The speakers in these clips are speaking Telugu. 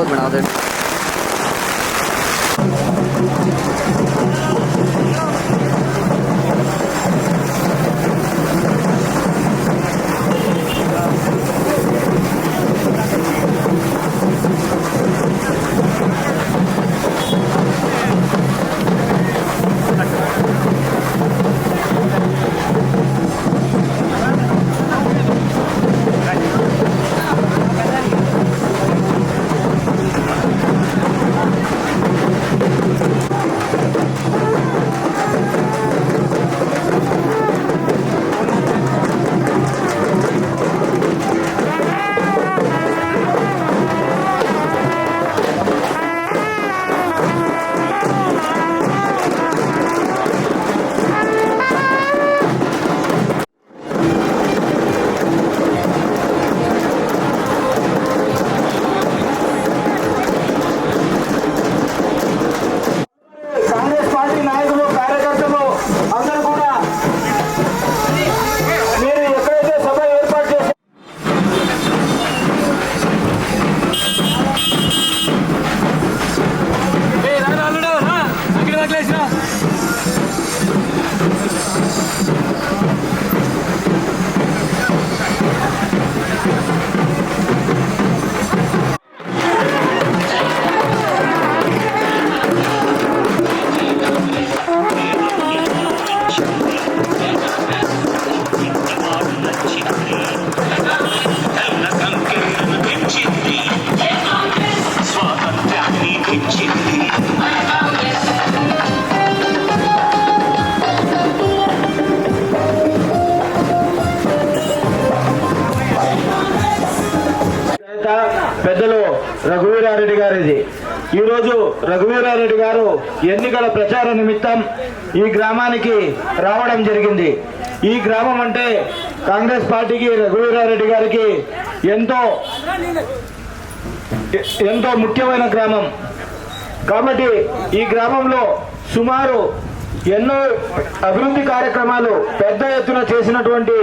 और बना देना Bekle Can. రఘువీరారెడ్డి గారిది. ఈరోజు రఘువీరారెడ్డి గారు ఎన్నికల ప్రచార నిమిత్తం ఈ గ్రామానికి రావడం జరిగింది. ఈ గ్రామం అంటే కాంగ్రెస్ పార్టీకి రఘువీరారెడ్డి గారికి ఎంతో ఎంతో ముఖ్యమైన గ్రామం. కాబట్టి ఈ గ్రామంలో సుమారు ఎన్నో అభివృద్ధి కార్యక్రమాలు పెద్ద ఎత్తున చేసినటువంటి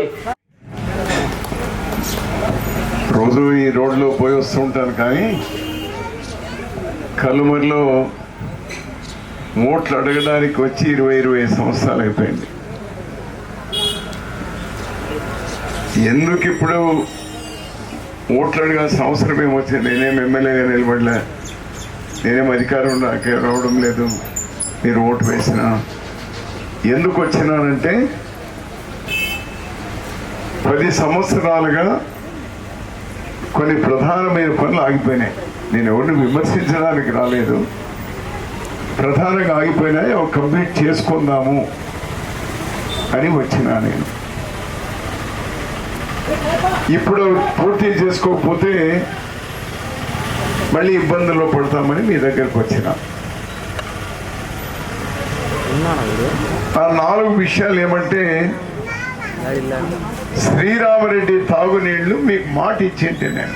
రోజు ఈ రోడ్లో పోయి వస్తూ ఉంటాను కానీ కలుమరిలో ఓట్లు అడగడానికి వచ్చి ఇరవై ఇరవై సంవత్సరాలు అయిపోయింది. ఎందుకు ఇప్పుడు ఓట్లు అడగాల్సిన అవసరం ఏమొచ్చింది? నేనేం ఎమ్మెల్యేగా నిలబడలే. నేనేం అధికారం నాకే రావడం లేదు. మీరు ఓటు వేసిన ఎందుకు వచ్చినానంటే పది సంవత్సరాలుగా కొన్ని ప్రధానమైన పనులు ఆగిపోయినాయి. నేను ఎవరిని విమర్శించడానికి రాలేదు. ప్రధానంగా ఆగిపోయినాయి అవి కంప్లీట్ చేసుకుందాము అని వచ్చినా నేను. ఇప్పుడు పూర్తి చేసుకోకపోతే మళ్ళీ ఇబ్బందుల్లో పడతామని మీ దగ్గరకు వచ్చిన. ఆ నాలుగు విషయాలు ఏమంటే శ్రీరామరెడ్డి తాగునీళ్ళు మీకు మాట ఇచ్చింటే నేను.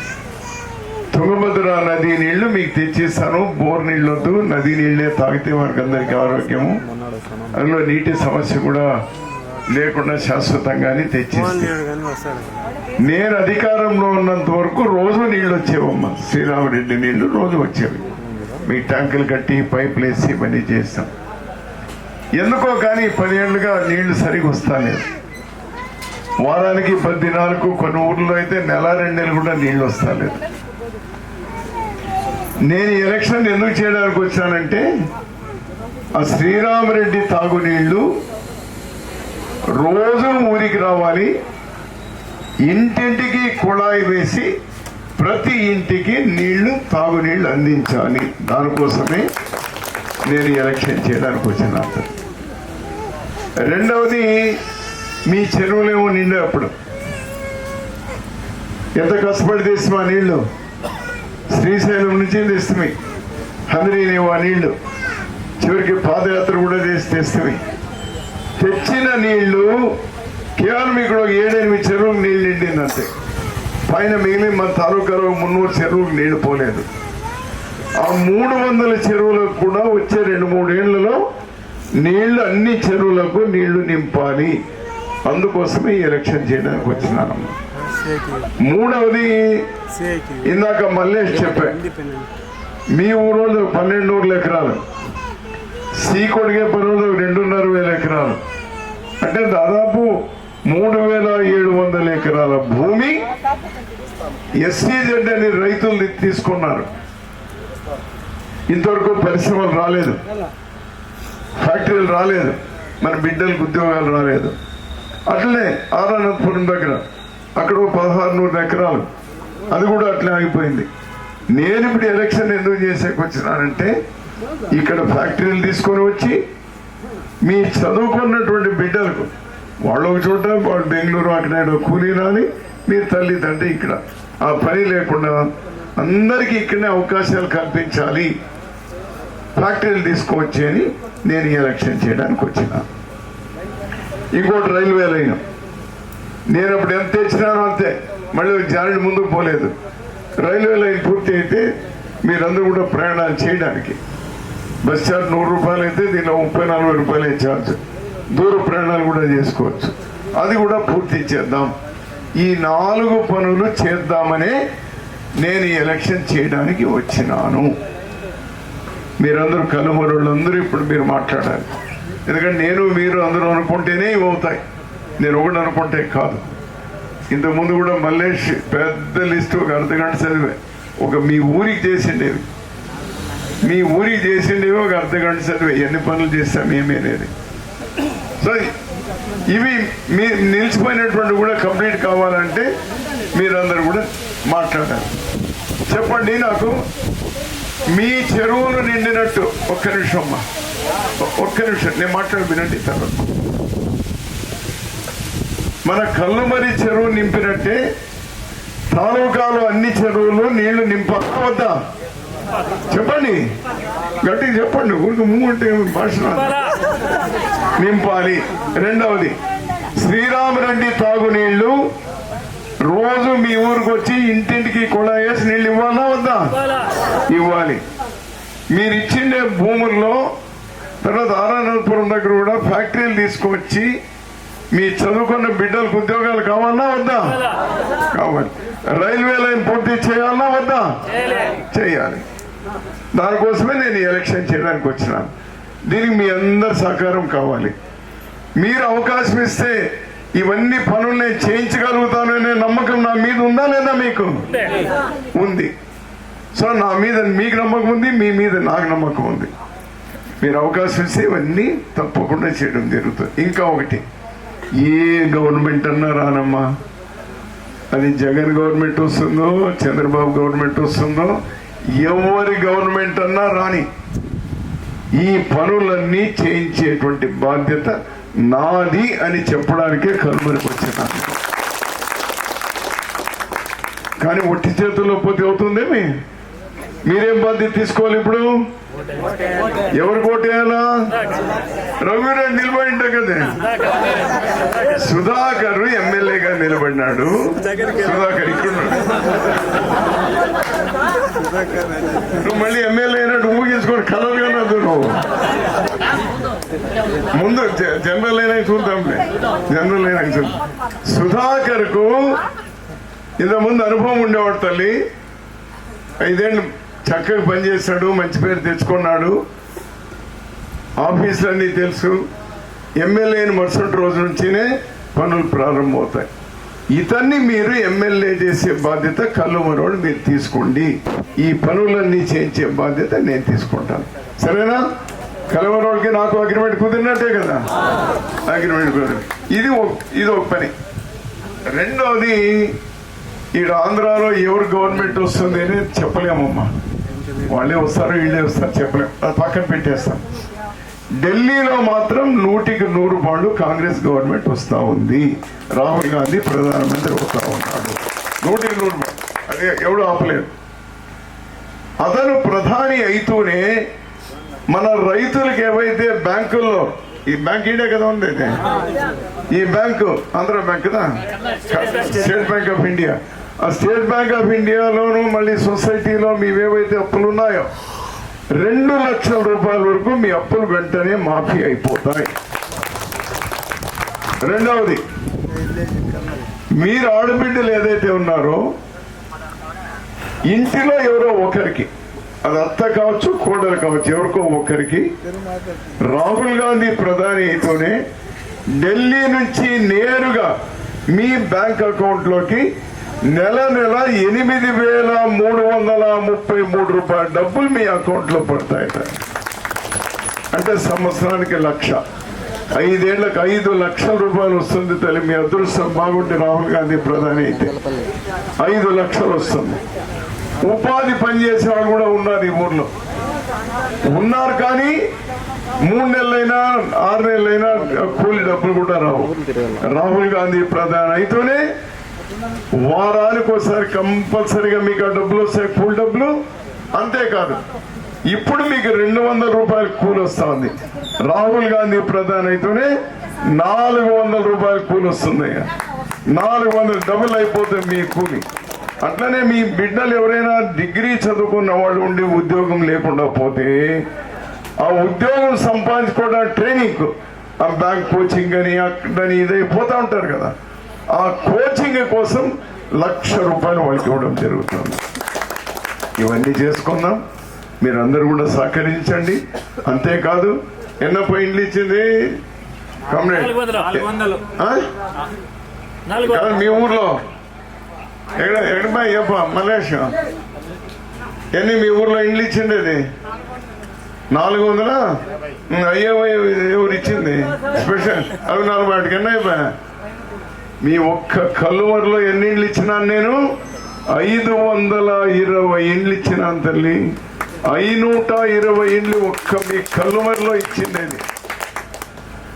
తుంగభద్ర నది నీళ్ళు మీకు తెచ్చిస్తాను. బోర్ నీళ్ళు వద్దు నది నీళ్ళే తాగితే మనకు అందరికి ఆరోగ్యము. అందులో నీటి సమస్య కూడా లేకుండా శాశ్వతంగానే తెచ్చిస్తాను నేను అధికారంలో ఉన్నంత వరకు రోజు నీళ్ళు వచ్చేవమ్మా. శ్రీరామరెడ్డి నీళ్ళు రోజు వచ్చేవి. మీ ట్యాంకులు కట్టి పైపులు వేసి ఇవన్నీ చేస్తాం. ఎందుకో కానీ పదేళ్ళుగా నీళ్ళు సరిగా వస్తాలేదు. వారానికి పది దినాలకు కొన్ని ఊర్లో అయితే నెల రెండు నెలలు కూడా నీళ్ళు వస్తలేదు నేను ఎలక్షన్ ఎందుకు చేయడానికి వచ్చానంటే ఆ శ్రీరామరెడ్డి తాగునీళ్ళు రోజు ఊరికి రావాలి ఇంటింటికి కుళాయి వేసి ప్రతి ఇంటికి నీళ్ళు తాగునీళ్ళు అందించాలి. దానికోసమే నేను ఎలక్షన్ చేయడానికి వచ్చిన రెండవది మీ చెరువులేమో నిండే అప్పుడు. ఎంత కష్టపడి తెస్తాం ఆ నీళ్ళు శ్రీశైలం నుంచి తెస్తుంది హంద్రీనేమో ఆ నీళ్ళు చివరికి పాదయాత్ర కూడా చేసి తెస్తుంది తెచ్చిన నీళ్ళు కేవలం ఇక్కడ ఒక ఏడెనిమిది చెరువులకు నీళ్ళు నిండింది అంతే పైన మిగిలి మన తాలూకాలో మున్నూరు చెరువులకు నీళ్ళు పోలేదు. ఆ మూడు వందల చెరువులకు కూడా వచ్చే రెండు మూడేళ్ళలో నీళ్ళు అన్ని చెరువులకు నీళ్ళు నింపాలి. అందుకోసమే ఈ ఎలక్షన్ చేయడానికి వచ్చినాను. మూడవది ఇందాక మల్లేష్ చెప్పా మీ ఊరోళ్ళు పన్నెండు ఊర్ల ఎకరాలు సీ కొడిగే పనులు రెండున్నర వేల ఎకరాలు. అంటే దాదాపు మూడు వేల ఏడు వందల ఎకరాల భూమి ఎస్సీజెడ్ అని రైతులు తీసుకున్నారు. ఇంతవరకు పరిశ్రమలు రాలేదు. ఫ్యాక్టరీలు రాలేదు. మన బిడ్డలకు ఉద్యోగాలు రాలేదు. అట్లనే ఆరానంతపురం దగ్గర అక్కడ ఒక పదహారు నూరు ఎకరాలు. అది కూడా అట్లే ఆగిపోయింది. నేను ఇప్పుడు ఎలక్షన్ ఎందుకు చేసేకి వచ్చినానంటే ఇక్కడ ఫ్యాక్టరీలు తీసుకొని వచ్చి మీ చదువుకున్నటువంటి బిడ్డలకు వాళ్ళు ఒక చోట వాళ్ళు బెంగళూరు అక్కడ కూలీ రాని మీ తల్లిదండ్రి ఇక్కడ. ఆ పని లేకుండా అందరికీ ఇక్కడనే అవకాశాలు కల్పించాలి. ఫ్యాక్టరీలు తీసుకువచ్చి అని నేను ఎలక్షన్ చేయడానికి వచ్చినాను ఇంకోటి రైల్వే లైన్. నేను అప్పుడు ఎంత తెచ్చినానో అంతే. మళ్ళీ జారిడి ముందుకు పోలేదు. రైల్వే లైన్ పూర్తి అయితే మీరందరూ కూడా ప్రయాణాలు చేయడానికి. బస్ ఛార్జ్ నూరు రూపాయలు అయితే దీనిలో ముప్పై నలభై రూపాయలే ఛార్జ్. దూర ప్రయాణాలు కూడా చేసుకోవచ్చు. అది కూడా పూర్తి చేద్దాం. ఈ నాలుగు పనులు చేద్దామనే నేను ఈ ఎలక్షన్ చేయడానికి వచ్చినాను. మీరందరూ కనుమరులందరూ ఇప్పుడు మీరు మాట్లాడాలి. ఎందుకంటే నేను మీరు అందరూ అనుకుంటేనే ఇవి అవుతాయి. నేను ఒకటి అనుకుంటే కాదు. ఇంతకుముందు కూడా మల్లేష్ పెద్ద లిస్ట్ ఒక అర్ధ గంట చదివే. ఒక మీ ఊరికి చేసిండేవి మీ ఊరికి చేసిండేవి ఒక అర్ధ గంట చదివే. ఎన్ని పనులు చేస్తాం ఏమీ అనేది. సో ఇవి మీ నిలిచిపోయినటువంటి కూడా కంప్లీట్ కావాలంటే మీరందరూ కూడా మాట్లాడారు చెప్పండి నాకు. మీ చెరువులు నిండినట్టు. ఒక్క నిమిషం అమ్మా. ఒక్క నిమిషం నేను మాట్లాడి వినండి తర్వాత. మన కల్లుమరి చెరువు నింపినట్టే తాలూకాలు అన్ని చెరువులు నీళ్ళు నింపక వద్దా? చెప్పండి. గట్టిగా చెప్పండి. ఊరికి ముంగుంటే భాష నింపాలి. రెండవది శ్రీరామరెడ్డి తాగునీళ్ళు రోజు మీ ఊరికి వచ్చి ఇంటింటికి కూడా వేసి నీళ్ళు ఇవ్వాలా వద్దా? ఇవ్వాలి. మీరు ఇచ్చిండే భూముల్లో తర్వాత ఆరానపురం దగ్గర కూడా ఫ్యాక్టరీలు తీసుకొచ్చి మీ చదువుకున్న బిడ్డలకు ఉద్యోగాలు కావాలా వద్దా? కావాలి. రైల్వే లైన్ పూర్తి చేయాలా వద్దా? చేయాలి. దానికోసమే నేను ఎలక్షన్ చేయడానికి వచ్చినాను. దీనికి మీ అందరి సహకారం కావాలి. మీరు అవకాశం ఇస్తే ఇవన్నీ పనులు నేను చేయించగలుగుతాను అనే నమ్మకం నా మీద ఉందా లేదా మీకు? ఉంది. సో నా మీద మీకు నమ్మకం ఉంది మీ మీద నాకు నమ్మకం ఉంది. మీరు అవకాశం ఇస్తే ఇవన్నీ తప్పకుండా చేయడం జరుగుతుంది. ఇంకా ఒకటి ఏ గవర్నమెంట్ అన్నా రానమ్మా. అది జగన్ గవర్నమెంట్ వస్తుందో చంద్రబాబు గవర్నమెంట్ వస్తుందో ఎవరి గవర్నమెంట్ అన్నా రాని ఈ పనులన్నీ చేయించేటువంటి బాధ్యత నాది అని చెప్పడానికే కనుమరికి కానీ ఒట్టి చేతుల్లో పోతే అవుతుందేమి? మీరేం బాధ్యత తీసుకోవాలి ఇప్పుడు? ఎవరు కోటేయాలా రఘువీరెడ్డి నిలబడి కదా. సుధాకర్ ఎమ్మెల్యేగా నిలబడినాడు. సుధాకర్ ఇక్కడున్నాడు నువ్వు మళ్ళీ ఎమ్మెల్యే అయినట్టు ఊగించుకొని కలలుగా నువ్వు. ముందు జనరల్ అయినా చూద్దాంలే జనరల్ అయినా చూద్దాం. సుధాకర్కు ముందు అనుభవం ఉండేవాడు తల్లి. ఐదేళ్ళు చక్కగా పనిచేస్తాడు మంచి పేరు తెచ్చుకున్నాడు. ఆఫీసులన్నీ తెలుసు. ఎమ్మెల్యేని మరుసటి రోజు నుంచినే పనులు ప్రారంభమవుతాయి. ఇతన్ని మీరు ఎమ్మెల్యే చేసే బాధ్యత కళ్ళు మరోడు మీరు తీసుకోండి. ఈ పనులన్నీ చేయించే బాధ్యత నేను తీసుకుంటాను. సరేనా? కలవరోడికి నాకు అగ్రిమెంట్ కుదిరినట్టే కదా? అగ్రిమెంట్ కుదిరి ఇది ఒక ఇది ఒక పని. రెండవది ఈ ఆంధ్రాలో ఎవరు గవర్నమెంట్ వస్తుంది అని చెప్పలేమమ్మా. వాళ్ళే వస్తారు వీళ్ళే వస్తారు చెప్పలేము అది పక్కన పెట్టేస్తాం. ఢిల్లీలో మాత్రం నూటికి నూరు పాళ్ళు కాంగ్రెస్ గవర్నమెంట్ వస్తూ ఉంది. రాహుల్ గాంధీ ప్రధానమంత్రి అవుతా ఉన్నాడు. నూటికి నూరు పాళ్ళు అది ఎవడు ఆపలేదు అతను ప్రధాని అయితూనే మన రైతులకు ఏవైతే బ్యాంకుల్లో ఈ బ్యాంక్ ఈడే కదా ఉంది ఈ బ్యాంకు ఆంధ్ర బ్యాంక్ కదా స్టేట్ బ్యాంక్ ఆఫ్ ఇండియా. ఆ స్టేట్ బ్యాంక్ ఆఫ్ ఇండియాలోను మళ్ళీ సొసైటీలో మీవేవైతే అప్పులు ఉన్నాయో రెండు లక్షల రూపాయల వరకు మీ అప్పులు వెంటనే మాఫీ అయిపోతాయి. రెండవది మీరు ఆడబిడ్డలు ఏదైతే ఉన్నారో ఇంటిలో ఎవరో ఒకరికి అది అత్త కావచ్చు కోడలు కావచ్చు ఎవరికో ఒకరికి రాహుల్ గాంధీ ప్రధాని అయితేనే ఢిల్లీ నుంచి నేరుగా మీ బ్యాంక్ అకౌంట్లోకి నెల నెల ఎనిమిది వేల మూడు వందల ముప్పై మూడు రూపాయల డబ్బులు మీ అకౌంట్లో పడతాయట. అంటే సంవత్సరానికి లక్ష. ఐదేళ్ళకు ఐదు లక్షల రూపాయలు వస్తుంది తల్లి మీ అదృష్టం బాగుంటే రాహుల్ గాంధీ ప్రధాని అయితే. ఐదు లక్షలు వస్తుంది. ఉపాధి పనిచేసే వాళ్ళు కూడా ఉన్నారు ఈ ఊర్లో. ఉన్నారు కానీ మూడు నెలలైనా ఆరు నెలలైనా కూలి డబ్బులు కూడా రావు. రాహుల్ గాంధీ ప్రధాని అయితేనే వారానికి ఒకసారి కంపల్సరిగా మీకు ఆ డబ్బులు వస్తాయి ఫుల్ డబ్బులు? అంతేకాదు ఇప్పుడు మీకు రెండు వందల రూపాయల కూలి వస్తా ఉంది. రాహుల్ గాంధీ ప్రధాని అయితేనే నాలుగు వందల రూపాయల కూలి వస్తుంది నాలుగు వందలు డబుల్ అయిపోతుంది మీ కూలి. అట్లనే మీ బిడ్డలు ఎవరైనా డిగ్రీ చదువుకున్న వాళ్ళు ఉండి ఉద్యోగం లేకుండా పోతే ఆ ఉద్యోగం సంపాదించుకోవడానికి ట్రైనింగ్ ఆ బ్యాంక్ కోచింగ్ అని అక్కడని ఇదైపోతూ ఉంటారు కదా. ఆ కోచింగ్ కోసం లక్ష రూపాయలు వాళ్ళకి ఇవ్వడం జరుగుతుంది. ఇవన్నీ చేసుకుందాం. మీరందరూ కూడా సహకరించండి. అంతేకాదు ఎన్న పాయింట్లు ఇచ్చింది? కాదు మీ ఊర్లో. ఎక్కడ ఎక్కడ చెప్ప మలేష్ ఎన్ని మీ ఊర్లో ఇండ్లు ఇచ్చిండేది నాలుగు వందల? అయ్యో ఎవరు ఇచ్చింది? స్పెషల్. అవి నాలుగు వాటికి ఎన్ని అయిపోయా మీ ఒక్క కల్లువరిలో ఎన్ని ఇండ్లు ఇచ్చినాను నేను? ఐదు వందల ఇరవై ఇండ్లు ఇచ్చినాను తల్లి. ఐనూట ఇరవై ఇండ్లు ఒక్క మీ కల్లువరిలో ఇచ్చిండేది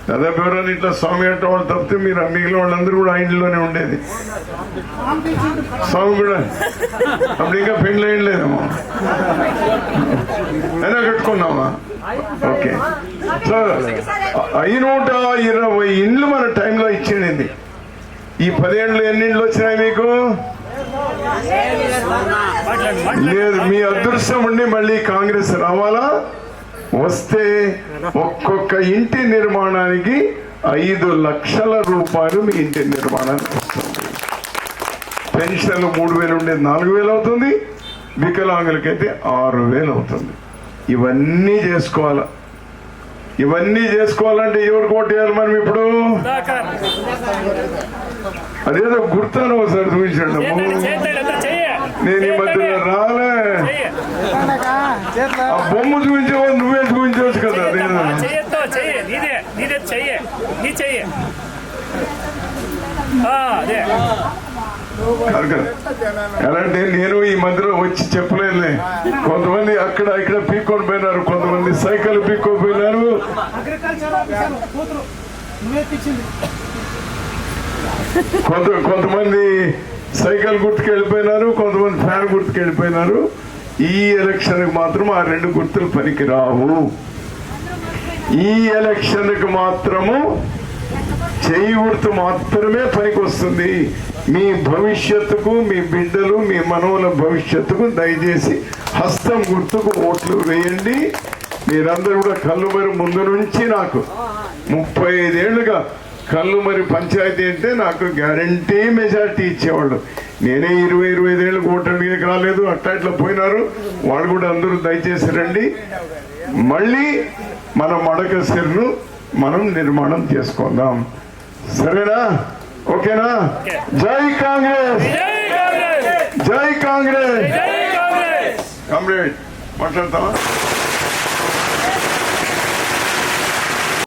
దాదాపు ఎవరైనా ఇట్లా స్వామి అంటే వాళ్ళు తప్పితే మీరు మిగిలిన వాళ్ళందరూ కూడా ఆ ఇంట్లోనే ఉండేది. స్వామి కూడా అప్పుడు ఇంకా పెళ్ళి ఏం లేదమ్మా. అయినా కట్టుకున్నామా ఓకే. సో ఐనూట ఇరవై ఇండ్లు మన టైంలో ఇచ్చిండేది ఈ పదేళ్ళు ఎన్నిండ్లు వచ్చినాయి మీకు? లేదు మీ అదృష్టం ఉండి మళ్ళీ కాంగ్రెస్ రావాలా? వస్తే ఒక్కొక్క ఇంటి నిర్మాణానికి ఐదు లక్షల రూపాయలు మీ ఇంటి నిర్మాణానికి వస్తుంది. పెన్షన్లు మూడు వేలు ఉండేది నాలుగు వేలు అవుతుంది వికలాంగులకైతే ఆరు వేలు అవుతుంది. ఇవన్నీ చేసుకోవాలా? ఇవన్నీ చేసుకోవాలంటే ఎవరికి ఓటు వేయాలి మనం ఇప్పుడు? అదేదో గుర్తాను ఒకసారి చూపించండి నేను ఈ మధ్యలో రాలే. ఆ బొమ్మ చూపించే నువ్వే చూపించవచ్చు కదా అదేదో. చెయ్యొద్దు చెయ్యి నీదే నీదే చెయ్యి నీ చెయ్యి ఆ, అదే. కాదు కదా. ఎలా అంటే నేను ఈ మధ్యలో వచ్చి చెప్పలేదులే. కొంతమంది అక్కడ ఇక్కడ పీక్కొని పోయినారు కొంతమంది సైకిల్ పీక్కొని పోయినారు కొంత కొంతమంది సైకిల్ గుర్తుకు వెళ్ళిపోయినారు కొంతమంది ఫ్యాన్ గుర్తుకు వెళ్ళిపోయినారు ఈ ఎలక్షన్కి మాత్రం ఆ రెండు గుర్తులు పనికి రావు ఈ ఎలక్షన్కి మాత్రము చేయి గుర్తు మాత్రమే పనికి వస్తుంది మీ భవిష్యత్తుకు మీ బిడ్డలు మీ మనవుల భవిష్యత్తుకు దయచేసి హస్తం గుర్తుకు ఓట్లు వేయండి. మీరందరూ కూడా కళ్ళు మరి ముందు నుంచి నాకు ముప్పై ఐదేళ్ళుగా కళ్ళు మరి పంచాయతీ అంటే నాకు గ్యారంటీ మెజారిటీ ఇచ్చేవాళ్ళు. నేనే ఇరవై ఇరవై ఐదేళ్ళు ఓటు అడిగేకి రాలేదు అట్లా ఇట్లా పోయినారు. వాళ్ళు కూడా అందరూ దయచేసి రండి. మళ్ళీ మన మడక సిర్ను మనం నిర్మాణం చేసుకుందాం. సరేనా? ఓకేనా? జై కాంగ్రెస్! జై కాంగ్రెస్! జై కాంగ్రెస్! జై కాంగ్రెస్ కామ్రేడ్ మాట్లాడతావా?